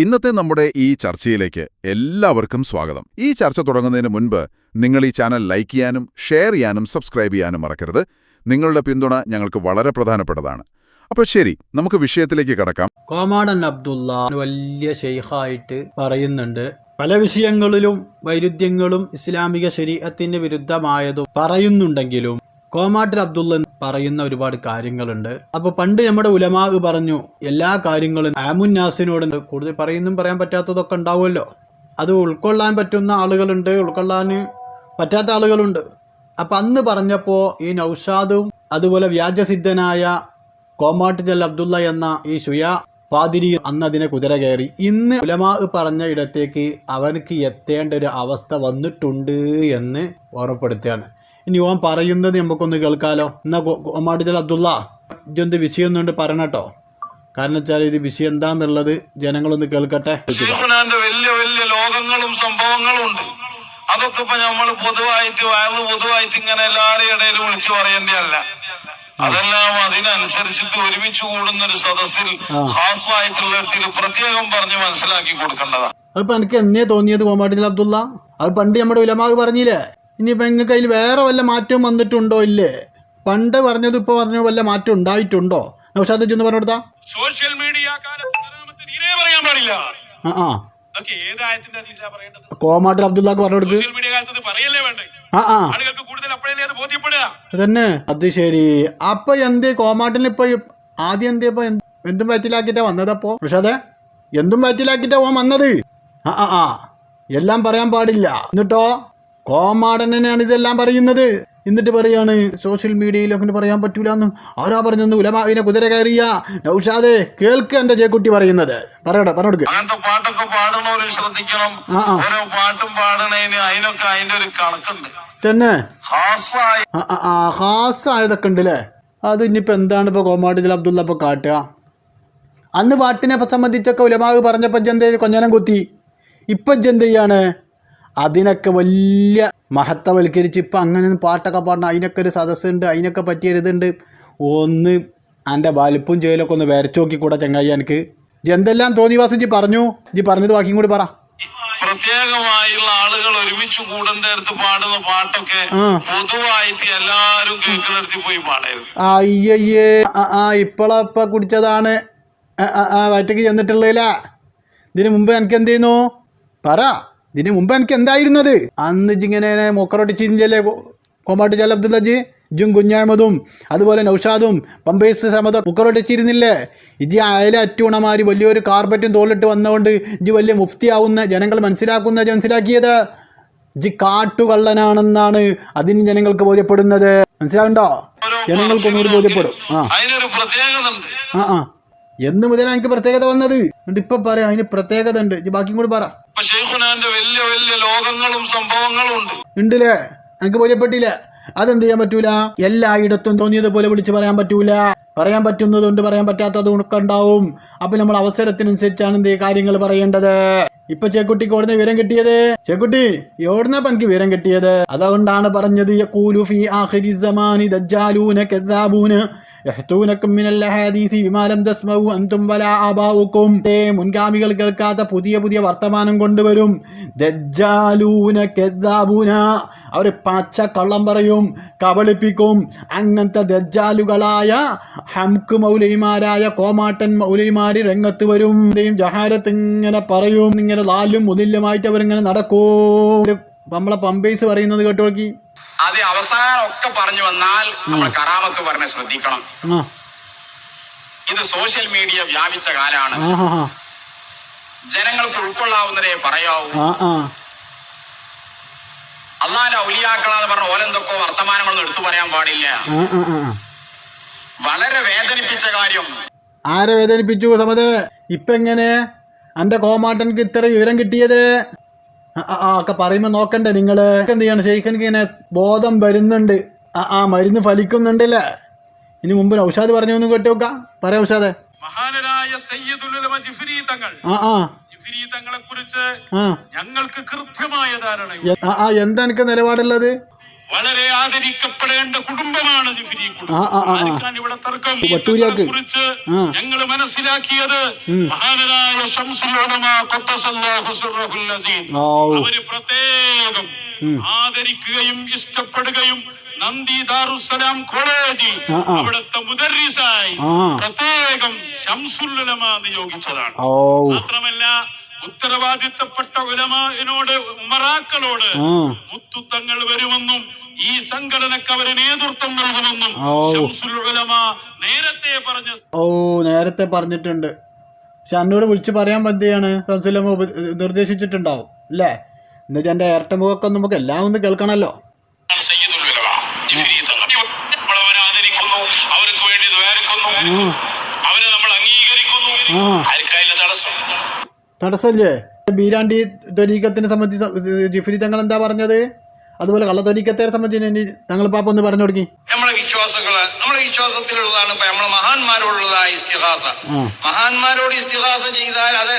ഇന്നത്തെ നമ്മുടെ ഈ ചർച്ചയിലേക്ക് എല്ലാവർക്കും സ്വാഗതം. ഈ ചർച്ച തുടങ്ങുന്നതിന് മുൻപ് നിങ്ങൾ ഈ ചാനൽ ലൈക്ക് ചെയ്യാനും ഷെയർ ചെയ്യാനും സബ്സ്ക്രൈബ് ചെയ്യാനും മറക്കരുത്. നിങ്ങളുടെ പിന്തുണ ഞങ്ങൾക്ക് വളരെ പ്രധാനപ്പെട്ടതാണ്. അപ്പൊ ശരി നമുക്ക് വിഷയത്തിലേക്ക് കടക്കാം. കോമാടൻ അബ്ദുള്ള വലിയ ഷെയ്ഖായിട്ട് പറയുന്നുണ്ട് പല വിഷയങ്ങളിലും വൈരുദ്ധ്യങ്ങളും ഇസ്ലാമിക ശരീരത്തിന് വിരുദ്ധമായതും പറയുന്നുണ്ടെങ്കിലും കോമാട്ടർ അബ്ദുള്ള പറയുന്ന ഒരുപാട് കാര്യങ്ങളുണ്ട്. അപ്പൊ പണ്ട് നമ്മുടെ ഉലമാഗ് പറഞ്ഞു എല്ലാ കാര്യങ്ങളും ആമുന്നാസിനോട് കൂടുതൽ പറയുന്നും പറയാൻ പറ്റാത്തതൊക്കെ ഉണ്ടാവുമല്ലോ. അത് ഉൾക്കൊള്ളാൻ പറ്റുന്ന ആളുകളുണ്ട് ഉൾക്കൊള്ളാൻ പറ്റാത്ത ആളുകളുണ്ട്. അപ്പൊ അന്ന് പറഞ്ഞപ്പോ ഈ നൌഷാദും അതുപോലെ വ്യാജസിദ്ധനായ കോമാട്ടിജൽ അബ്ദുള്ള എന്ന ഈ ഷുയ പാതിരി അന്ന് അതിനെ കുതിര കയറി. ഇന്ന് ഉലമാ പറഞ്ഞ ഇടത്തേക്ക് അവനക്ക് എത്തേണ്ട ഒരു അവസ്ഥ വന്നിട്ടുണ്ട് എന്ന് ഓർമ്മപ്പെടുത്തുകയാണ്. ഇനി ഓൻ പറയുന്നത് നമുക്കൊന്ന് കേൾക്കാലോ. എന്നാ ഒമാടിതൽ അബ്ദുള്ള ഇതൊന്ന് വിഷയം ഒന്നുകൊണ്ട് പറയണട്ടോ കാരണം വെച്ചാൽ ഇത് വിഷയം എന്താന്നുള്ളത് ജനങ്ങളൊന്ന് കേൾക്കട്ടെ. വലിയ വലിയ ലോകങ്ങളും സംഭവങ്ങളും ഉണ്ട്. അതൊക്കെ ഇപ്പൊ നമ്മൾ പൊതുവായിട്ട് വയറ് പൊതുവായിട്ട് ഇങ്ങനെ എല്ലാവരുടെ ഇടയിൽ വിളിച്ചു പറയേണ്ടതല്ല. അതെല്ലാം അതിനനുസരിച്ചിട്ട് ഒരുമിച്ച് കൂടുന്ന ഒരു സദസ്സിൽ. ഹാസായിട്ടുള്ള ഇടത്തിൽ പ്രത്യേകം പറഞ്ഞ് മനസ്സിലാക്കി കൊടുക്കേണ്ടതാണ്. അതിപ്പോ എനിക്ക് എന്നേ തോന്നിയത് കോമാട്ടിജൽ അബ്ദുള്ള. അത് പണ്ട് നമ്മുടെ ഉലമാഗ് പറഞ്ഞില്ലേ? ഇനിയിപ്പോ നിങ്ങൾക്ക് അതിൽ വേറെ വല്ല മാറ്റവും വന്നിട്ടുണ്ടോ ഇല്ലേ? പണ്ട് പറഞ്ഞത് ഇപ്പോൾ പറഞ്ഞ വല്ല മാറ്റം ഉണ്ടായിട്ടുണ്ടോ? നൗഷാദ് ചെന്ന് പറഞ്ഞു കൊടുത്താ. സോഷ്യൽ മീഡിയ പറയാൻ പാടില്ല. ആ ആ. അതൊക്കെ ഏതായത്തിന്റെ അതില്ല പറയേണ്ടത്? കോമാട്ടിൽ അബ്ദുള്ളക്ക് പറഞ്ഞു കൊടുക്ക്. സോഷ്യൽ മീഡിയ കാലത്ത് ഇത് പറയല്ലേ വേണ്ടേ? ആ ആ. അതന്നെ. അത് ശരി. അപ്പൊ എന്ത് കോമാട്ടിന് ഇപ്പൊ ആദ്യം എന്ത് ഇപ്പൊ എന്ത്- വയറ്റിലാക്കിട്ടാ വന്നതപ്പോ പക്ഷേ എന്തും വയറ്റിലാക്കിട്ടാ ഓൻ വന്നത്? ആ ആ ആ. എല്ലാം പറയാൻ പാടില്ല. എന്നിട്ടോ? കോമാടൻ തന്നെയാണ് ഇതെല്ലാം പറയുന്നത്. എന്നിട്ട് പറയാണ് സോഷ്യൽ മീഡിയയിലൊക്കെ അങ്ങനെ പറയാൻ പറ്റൂലെന്ന്. ആരാ പറഞ്ഞെന്ന് ഉലമാവിനെ കുതിര കയറിയ നൗഷാദേ കേൾക്ക് എന്റെ ചേക്കുട്ടി പറയുന്നത്. പറയട്ടെ പറഞ്ഞു അങ്ങനത്തെ പാട്ടൊക്കെ പാടണവര് ശ്രദ്ധിക്കണം. ഓരോ പാട്ടും പാടണേന് അതിനൊക്കെ അതിന്റെ ഒരു കണക്കുണ്ട്. തന്നെ? ഹാസ് ആയതൊക്കെ ഉണ്ടല്ലേ അത് ഇനിയിപ്പോ എന്താണ് ഇപ്പൊ കോമാട്ടിൽ അബ്ദുള്ള ഇപ്പൊ കാട്ടുക? അന്ന് പാട്ടിനെ സംബന്ധിച്ചൊക്കെ ഉലമാവ് പറഞ്ഞപ്പോൾ ജന്ത കൊഞ്ഞനം കുത്തി. ഇപ്പൊ ജന്ത് ചെയ്യാണ്? അതിനൊക്കെ വലിയ മഹത്വവൽക്കരിച്ച് ഇപ്പം അങ്ങനെ പാട്ടൊക്കെ പാടണം. അതിനൊക്കെ ഒരു സദസ്സുണ്ട് അതിനൊക്കെ പറ്റിയൊരിതുണ്ട് ഒന്ന് എന്റെ വലിപ്പും ചെയ്യലൊക്കെ ഒന്ന് വരച്ചു നോക്കിക്കൂടെ ചങ്ങായി എനിക്ക് എന്തെല്ലാം തോന്നിവാസം ജി പറഞ്ഞു. ജി പറഞ്ഞത് ബാക്കിയും കൂടി പറ. പ്രത്യേകമായുള്ള ആളുകൾ ഒരുമിച്ച് കൂടേണ്ട അടുത്ത് പാടുന്ന പാട്ടൊക്കെ. പൊതുവായിട്ട് എല്ലാരും കേൾക്കുന്നിടത്ത് പോയി പാടരുത്. അയ്യയ്യേ. ആ ഇപ്പളപ്പ കുടിച്ചതാണ്. ആ, വയറ്റക്ക് ചെന്നിട്ടുള്ളതിലാ ഇതിനു മുമ്പ് എനിക്ക് എന്ത് ചെയ്യുന്നു? പറ. ഇതിന് മുമ്പ് എനിക്ക് എന്തായിരുന്നത്? അന്ന് ഇജിങ്ങനെ മൊക്കറൊട്ടിച്ചില്ലേ കോമാട്ട് ജാൽ അബ്ദുല്ലജി ഇജും കുഞ്ഞാമതും അതുപോലെ നൌഷാദും പമ്പേസ് സമതും മുക്കറൊട്ടിച്ചിരുന്നില്ലേ ഇജി അയല അറ്റൂണമാരി വലിയൊരു കാർപ്പറ്റും തോളിട്ട് വന്നുകൊണ്ട് ഇജി വലിയ മുഫ്തിയാവുന്ന ജനങ്ങൾ മനസ്സിലാക്കുന്ന മനസ്സിലാക്കിയത്? ഇജി കാട്ടുകള്ളനാണെന്നാണ് അതിന് ജനങ്ങൾക്ക് ബോധ്യപ്പെടുന്നത്. മനസ്സിലാവുണ്ടോ ജനങ്ങൾക്ക് ഒന്നുകൂടി ബോധ്യപ്പെടും. ആ. ആ ആ. എന്ന് മുതലാണ് എനിക്ക് പ്രത്യേകത വന്നത്? എന്നിട്ട് ഇപ്പൊ പറയാം അതിന് പ്രത്യേകത ഉണ്ട് ബാക്കി ബാക്കിയും കൂടി പറ. വലിയ വലിയ ലോകങ്ങളും സംഭവങ്ങളും ഉണ്ട്. ഉണ്ടല്ലേ? എനിക്ക് ബോധ്യപ്പെട്ടില്ലേ. അതെന്ത് ചെയ്യാൻ പറ്റൂല? എല്ലായിടത്തും തോന്നിയതുപോലെ വിളിച്ചു പറയാൻ പറ്റൂല. പറയാൻ പറ്റുന്നതുകൊണ്ട് പറയാൻ പറ്റാത്തതും ഒക്കെ ഉണ്ടാവും അപ്പൊ നമ്മൾ അവസരത്തിനനുസരിച്ചാണ് എന്ത് കാര്യങ്ങൾ പറയേണ്ടത്. ഇപ്പൊ ചേക്കുട്ടിക്ക് ഓടുന്ന വിവരം കിട്ടിയത്? ചേക്കുട്ടി എവിടുന്നപ്പ പനിക്ക് വിവരം കിട്ടിയത്? അതുകൊണ്ടാണ് പറഞ്ഞത് യഹ്തൂനക്കും മിനൽ അഹാദീസി വിമാലം അന്തും വല ദേ മുൻഗാമികൾ കേൾക്കാത്ത പുതിയ പുതിയ വർത്തമാനം കൊണ്ടുവരും. ദജ്ജാലൂന കെദ്ദാബൂന. അവർ പച്ച കള്ളം പറയും കബളിപ്പിക്കും. അങ്ങനത്തെ ദജ്ജാലുകളായ ഹംക്ക് മൗലൈമാരായ കോമാട്ടൻ മൗലൈമാര് രംഗത്ത് വരും. ജഹാരത്ത് ഇങ്ങനെ പറയും ഇങ്ങനെ ലാലും മുതില്യമായിട്ട് അവരിങ്ങനെ നടക്കൂ. നമ്മളെ പമ്പേസ് പറയുന്നത് കേട്ടു നോക്കി അത് ഒക്കെ പറഞ്ഞു വന്നാൽ നമ്മൾ കറാമത്ത് പറഞ്ഞ ശ്രദ്ധിക്കണം. ഇത് സോഷ്യൽ മീഡിയ വ്യാപിച്ച കാലാണ്. ജനങ്ങൾക്ക് ഉൾക്കൊള്ളാവുന്നതേ പറയാവൂ. അള്ളാന്റെ ഔലിയാക്കളാന്ന് പറഞ്ഞ ഓലെന്തൊക്കെ വർത്തമാനങ്ങളൊന്നും എടുത്തു പറയാൻ പാടില്ല. വളരെ വേദനിപ്പിച്ച കാര്യം. ആരെ വേദനിപ്പിച്ചു സമത്? ഇപ്പൊ എങ്ങനെ എന്റെ കോമാട്ടൻക്ക് ഇത്ര വിവരം കിട്ടിയത്? ആ, ഒക്കെ പറയുമ്പോ നോക്കണ്ടേ നിങ്ങൾ. എന്ത് ചെയ്യണം? ഷെയ്ഖനിക്ക് ഇങ്ങനെ ബോധം വരുന്നുണ്ട്. ആ ആ മരുന്ന് ഫലിക്കുന്നുണ്ടല്ലേ? ഇനി മുമ്പ് ഔഷാദ് പറഞ്ഞു ഒന്നും കേട്ടു നോക്കാം. പറയാം ഔഷാദ് മഹാനരായ തങ്ങൾ ആ ആ. കുറിച്ച് ഞങ്ങൾക്ക് കൃത്യമായ ആ ആ എന്താ എനിക്ക് നിലപാടുള്ളത്? വളരെ ആദരിക്കപ്പെടേണ്ട കുടുംബമാണ് ഇവിടെ തർക്കം. കുറിച്ച്. ഞങ്ങൾ മനസ്സിലാക്കിയത് മഹാനായ മഹാനരായ. അവർ പ്രത്യേകം. ആദരിക്കുകയും ഇഷ്ടപ്പെടുകയും നന്ദി ദാറുസലാം കോളേജിൽ. അവിടുത്തെ മുദർരിസായി പ്രത്യേകം ശംസുല്ലമ നിയോഗിച്ചതാണ് മാത്രമല്ല ഉത്തരവാദിത്തപ്പെട്ട ഉലമാനോട് ഉമറാക്കളോട് മുത്തുത്തങ്ങൾ വരുമെന്നും ഈ സംഘടനക്ക് അവർ നേതൃത്വം നൽകുമെന്നും നേരത്തെ പറഞ്ഞ ഓ നേരത്തെ പറഞ്ഞിട്ടുണ്ട്. പക്ഷെ എന്നോട് വിളിച്ച് പറയാൻ പറ്റിയാണ്. സംസുലമ നിർദ്ദേശിച്ചിട്ടുണ്ടാവും. അല്ലേ? എന്നുവെച്ചാൽ എന്റെ ഏറ്റ മുഖമൊക്കെ ഒന്ന് നമുക്ക് എല്ലാം ഒന്ന് കേൾക്കണമല്ലോ. ആദരിക്കുന്നു അവർക്ക് വേണ്ടി അവരെ നമ്മൾ അംഗീകരിക്കുന്നു. ആ. ആർക്കായാലും തടസ്സം? തടസ്സമില്ലേ? ബീരാണ്ടി ത്വരീക്കത്തിനെ സംബന്ധിച്ച് ജിഫ്രി തങ്ങൾ എന്താ പറഞ്ഞത്? അതുപോലെ കള്ളത്വരീക്കത്തെ സംബന്ധിച്ച് ഞങ്ങൾ പാപ്പ ഒന്ന് പറഞ്ഞു കൊടുക്കി. നമ്മളെ വിശ്വാസങ്ങൾ നമ്മളെ വിശ്വാസത്തിലുള്ളതാണ് നമ്മളെ മഹാന്മാരോടുള്ളതായ ഇസ്തിഹാസ. മഹാന്മാരോട് ഇസ്തിഹാസ ചെയ്താൽ അത്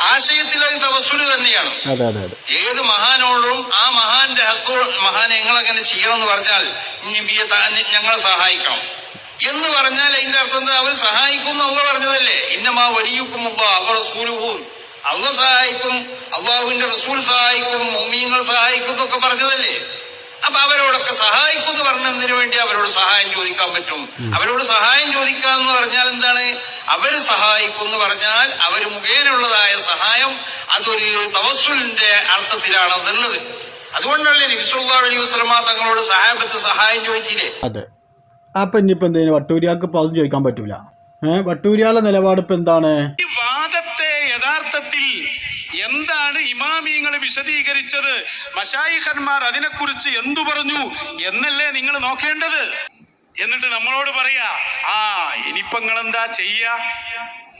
ആശയത്തിൽ അത് തവസ്സുൽ തന്നെയാണ്. അതെ അതെ അതെ. ഏത് മഹാനോടും ആ മഹാന്റെ ഹക്കോ മഹാൻ ഞങ്ങളങ്ങനെ ചെയ്യണം എന്ന് പറഞ്ഞാൽ നബിയെ ഞങ്ങളെ സഹായിക്കണം. എന്ന് പറഞ്ഞാൽ അതിന്റെ അർത്ഥം അവർ സഹായിക്കും എന്ന് പറഞ്ഞതല്ലേ? ഇന്നമാ വലിയ അവർ റസൂലുവും അള്ള സഹായിക്കും അള്ളാഹുവിന്റെ റസൂൽ സഹായിക്കും മുമീങ്ങൾ സഹായിക്കും എന്നൊക്കെ പറഞ്ഞതല്ലേ? അപ്പൊ അവരോടൊക്കെ സഹായിക്കും എന്ന് പറഞ്ഞതിന് വേണ്ടി അവരോട് സഹായം ചോദിക്കാൻ പറ്റും. അവരോട് സഹായം ചോദിക്കാന്ന് പറഞ്ഞാൽ എന്താണ്? അവർ സഹായിക്കും എന്ന് പറഞ്ഞാൽ അവർ മുഖേനുള്ളതായ സഹായം അതൊരു തവസ്സുലിന്റെ അർത്ഥത്തിലാണ് അതുള്ളത് അതുകൊണ്ടല്ലേ നബിസുല്ലാ അലൈഹി വസ്ലമ തങ്ങളോട് സഹാബത്ത് സഹായം ചോദിച്ചില്ലേ? അതെ. അപ്പൊ ഇനിയിപ്പോ എന്തേലും വട്ടൂരിയാക്ക് ഇപ്പൊ അതും ചോദിക്കാൻ പറ്റൂല. ഏഹ് വട്ടൂരിയാലെ നിലപാട് ഇപ്പൊ എന്താണ്? എന്താണ് ഇമാമിയങ്ങൾ വിശദീകരിച്ചത്? മഷായിഖന്മാർ അതിനെക്കുറിച്ച് എന്തു പറഞ്ഞു എന്നല്ലേ നിങ്ങൾ നോക്കേണ്ടത്? എന്നിട്ട് നമ്മളോട് പറയാ ആ ഇനിയിപ്പോ നിങ്ങൾ എന്താ ചെയ്യാ?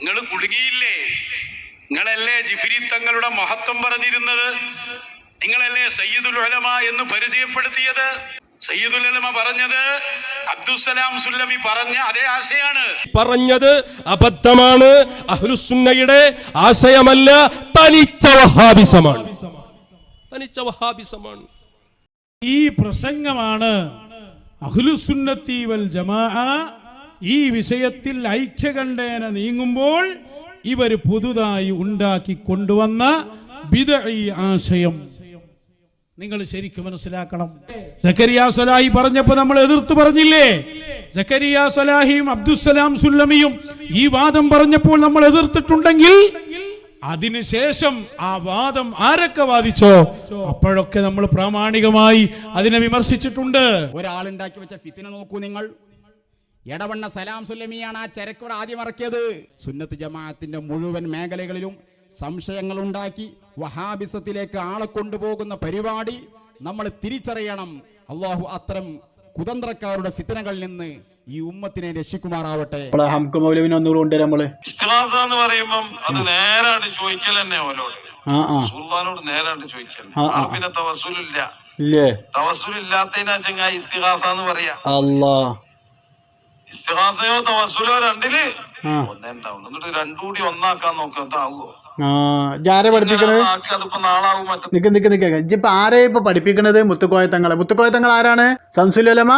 നിങ്ങൾ കുടുങ്ങിയില്ലേ? നിങ്ങളല്ലേ ജിഫിരി തങ്ങളുടെ മഹത്വം പറഞ്ഞിരുന്നത്? നിങ്ങളല്ലേ സയ്യിദുൽ ഉലമ എന്ന് പരിചയപ്പെടുത്തിയത്? സയ്യിദുൽ ഉലമ പറഞ്ഞത് അബ്ദുസലാം സുല്ലമി പറഞ്ഞ അതേ ആശയാണ്. പറഞ്ഞത് അബദ്ധമാണ്. അഹ്ലുസുന്നയുടെ ആശയമല്ല തനിച്ച വഹാബിസമാണ്. തനിച്ച വഹാബിസമാണ്. ഈ പ്രസംഗമാണ് അഹ്ലുസുന്നത്തി വൽ ജമാ ഈ വിഷയത്തിൽ ഐക്യകണ്ഠേന നീങ്ങുമ്പോൾ ഇവർ പുതുതായി ഉണ്ടാക്കി കൊണ്ടുവന്ന ബിദഈ ആശയം. നിങ്ങൾ ശരിക്കും മനസ്സിലാക്കണം. സക്കരിയ സലാഹി പറഞ്ഞപ്പോ നമ്മൾ എതിർത്ത് പറഞ്ഞില്ലേ? സക്കരിയ സലാഹിയും അബ്ദുസലാം സുല്ലമിയും ഈ വാദം പറഞ്ഞപ്പോൾ നമ്മൾ എതിർത്തിട്ടുണ്ടെങ്കിൽ അതിനുശേഷം ആ വാദം ആരൊക്കെ വാദിച്ചോ? അപ്പോഴൊക്കെ നമ്മൾ പ്രാമാണികമായി അതിനെ വിമർശിച്ചിട്ടുണ്ട്. ഒരാളുണ്ടാക്കി വെച്ച ഫിത്തിന നോക്കൂ നിങ്ങൾ. എടവണ്ണ സലാം സുല്ലമിയാണ് ആ ചരക്കോട് ആദ്യം ഇറക്കിയത്. സുന്നത്ത് ജമാഅത്തിന്റെ മുഴുവൻ മേഖലകളിലും സംശയങ്ങൾ ഉണ്ടാക്കി വഹാബിസത്തിലേക്ക് ആളെ കൊണ്ടുപോകുന്ന പരിപാടി നമ്മൾ തിരിച്ചറിയണം. അള്ളാഹു അത്തരം കുതന്ത്രക്കാരുടെ ഫിത്തനകളിൽ നിന്ന് ഈ ഉമ്മത്തിനെ രക്ഷിക്കുമാറാവട്ടെ. എന്ന് പറയുമ്പം അത് നേരാണ്ട് ചോദിക്കൽ തന്നെ ഓലോട് സുൽത്താനോട് നേരാണ്ട് ചോദിക്കൽ. പിന്നെ തവസുലില്ല തവസുലില്ലാത്തതിനാ ചെങ്ങായി ഇസ്തിഹാസ എന്ന് പറയാ. അല്ലാ ഇസ്തിഹാസയോ തവസുലോ രണ്ടിൽ? ഒന്നേ ഉണ്ടാവുള്ളൂ. എന്നിട്ട് രണ്ടുകൂടി ഒന്നാക്കാൻ നോക്കാം എന്താവോ ആ ജാരെ പഠിപ്പിക്കണത് നിക്ക് നിക്ക് നിക്ക് ഇജ്ജിപ്പോ ആരെ ഇപ്പൊ പഠിപ്പിക്കണത്? മുത്തുക്കോയത്തങ്ങളെ മുത്തുക്കോയത്തങ്ങൾ ആരാണ്? സംസുലമ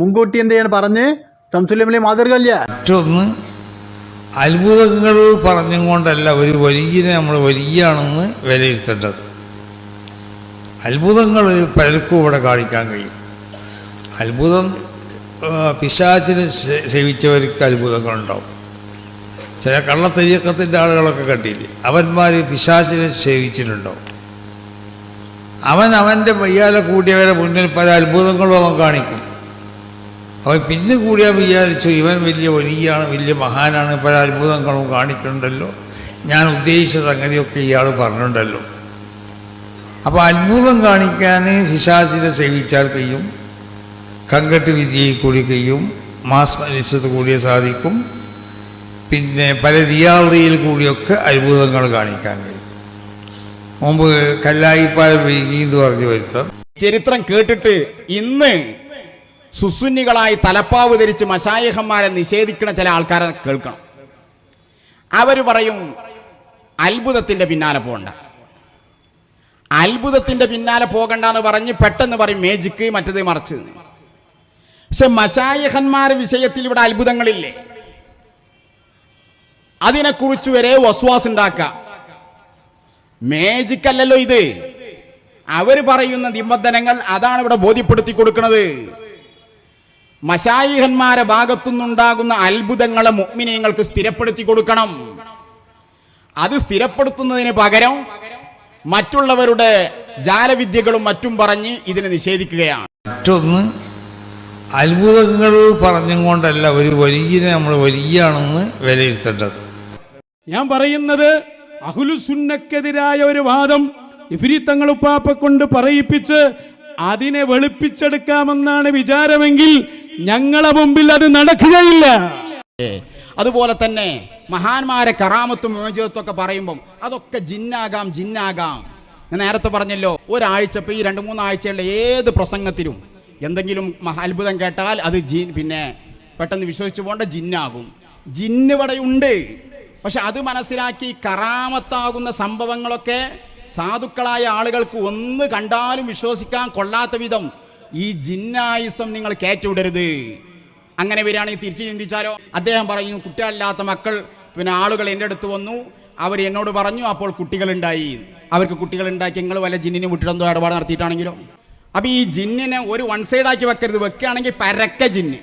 മുൻകൂട്ടി എന്ത് ചെയ്യാൻ പറഞ്ഞ്? സംസുലമിലെ മാതൃകല്ല മറ്റൊന്ന് അത്ഭുതങ്ങൾ പറഞ്ഞും കൊണ്ടല്ല ഒരു വലിയനെ നമ്മൾ വലിയാണെന്ന് വിലയിരുത്തേണ്ടത്. അത്ഭുതങ്ങൾ പലർക്കും ഇവിടെ കാണിക്കാൻ കഴിയും. അത്ഭുതം പിശാചിന് സേവിച്ചവർക്ക് അത്ഭുതങ്ങളുണ്ടാവും. ചില കള്ളത്തെയ്യക്കത്തിന്റെ ആളുകളൊക്കെ കണ്ടില്ലേ? അവന്മാർ പിശാചിനെ സേവിച്ചിട്ടുണ്ടോ? അവൻ അവന്റെ വയ്യാലെ കൂടിയവരെ മുന്നിൽ പല അത്ഭുതങ്ങളും അവൻ കാണിക്കും. അവൻ പിന്നെ കൂടിയാൽ വിചാരിച്ചു ഇവൻ വലിയ വലിയാണ് വലിയ മഹാനാണ് പല അത്ഭുതങ്ങളും കാണിക്കുന്നുണ്ടല്ലോ. ഞാൻ ഉദ്ദേശിച്ച സംഗതിയൊക്കെ ഇയാൾ പറഞ്ഞിട്ടുണ്ടല്ലോ അപ്പോൾ അത്ഭുതം കാണിക്കാൻ പിശാചിനെ സേവിച്ചാൽ കഴിയും. കങ്കട്ട് വിദ്യയിൽ കൂടി കഴിയും. മാസ് കൂടിയേ കൂടിയ സാധിക്കും. പിന്നെ പല റിയാലിറ്റിയിൽ കൂടിയൊക്കെ അത്ഭുതങ്ങൾ കാണിക്കാൻ കഴിയും. മുമ്പ് കല്ലായിപ്പാൽ വീങ്ങി എന്ന് പറഞ്ഞു വരുത്താം. ചരിത്രം കേട്ടിട്ട് ഇന്ന് സുസുന്നികളായി തലപ്പാവ് ധരിച്ച് മശായഹന്മാരെ നിഷേധിക്കണ ചില ആൾക്കാരെ കേൾക്കണം. അവർ പറയും അത്ഭുതത്തിന്റെ പിന്നാലെ പോകണ്ട. അത്ഭുതത്തിന്റെ പിന്നാലെ പോകണ്ട എന്ന് പറഞ്ഞ് പെട്ടെന്ന് പറയും മേജിക്ക് മറ്റത് മറിച്ച്. പക്ഷെ മശായഹന്മാരുടെ വിഷയത്തിൽ ഇവിടെ അത്ഭുതങ്ങളില്ലേ? അതിനെക്കുറിച്ച് വരെ വസ്വാസ് ഉണ്ടാക്കാം മേജിക് അല്ലല്ലോ ഇത്. അവർ പറയുന്ന നിബന്ധനകൾ അതാണ് ഇവിടെ ബോധ്യപ്പെടുത്തി കൊടുക്കുന്നത്. മശായിഹന്മാരെ ഭാഗത്തുനിന്നുണ്ടാകുന്ന അത്ഭുതങ്ങളെ മുഗ്മിനീങ്ങൾക്ക് സ്ഥിരപ്പെടുത്തി കൊടുക്കണം. അത് സ്ഥിരപ്പെടുത്തുന്നതിന് പകരം മറ്റുള്ളവരുടെ ജാലവിദ്യകളും മറ്റും പറഞ്ഞ് ഇതിനെ നിഷേധിക്കുകയാണ്. മറ്റൊന്ന് അത്ഭുതങ്ങൾ പറഞ്ഞും കൊണ്ടല്ല ഒരു വലിയ നമ്മൾ വലിയാണെന്ന് വിലയിരുത്തേണ്ടത്. ഞാൻ പറയുന്നത് അഹുലുസുന്നക്കെതിരായ ഒരു വാദം ഇഫിരി തങ്ങളുപ്പാപ്പ കൊണ്ട് പറയിപ്പിച്ച് അതിനെ വെളുപ്പിച്ചെടുക്കാമെന്നാണ് വിചാരമെങ്കിൽ ഞങ്ങളെ മുമ്പിൽ അത് നടക്കുകയില്ല. അതുപോലെ തന്നെ മഹാന്മാരെ കറാമത്തും ഒക്കെ പറയുമ്പം അതൊക്കെ ജിന്നാകാം ജിന്നാകാം. ഞാൻ നേരത്തെ പറഞ്ഞല്ലോ ഒരാഴ്ച ഇപ്പം ഈ രണ്ട് മൂന്നാഴ്ചയുള്ള ഏത് പ്രസംഗത്തിലും എന്തെങ്കിലും അത്ഭുതം കേട്ടാൽ അത് ജിൻ പിന്നെ പെട്ടെന്ന് വിശ്വസിച്ചു പോകേണ്ട ജിന്നാകും. ജിന്ന് ഇവിടെ ഉണ്ട്. പക്ഷെ അത് മനസ്സിലാക്കി കറാമത്താകുന്ന സംഭവങ്ങളൊക്കെ സാധുക്കളായ ആളുകൾക്ക് ഒന്ന് കണ്ടാലും വിശ്വസിക്കാൻ കൊള്ളാത്ത വിധം ഈ ജിന്നായുസം നിങ്ങൾ കയറ്റിവിടരുത് അങ്ങനെ വരികയാണെങ്കിൽ തിരിച്ചു ചിന്തിച്ചാലോ? അദ്ദേഹം പറയും കുട്ടികളില്ലാത്ത മക്കൾ പിന്നെ ആളുകൾ എന്റെ അടുത്ത് വന്നു അവർ എന്നോട് പറഞ്ഞു അപ്പോൾ കുട്ടികളുണ്ടായി. അവർക്ക് കുട്ടികളുണ്ടാക്കി നിങ്ങൾ വല്ല ജിന്നിനെ വിട്ടിട്ടെന്തോ ഇടപാട് നടത്തിയിട്ടാണെങ്കിലോ? അപ്പം ഈ ജിന്നിനെ ഒരു വൺ സൈഡാക്കി വെക്കരുത്. വെക്കുകയാണെങ്കിൽ പരക്ക ജിന്ന്.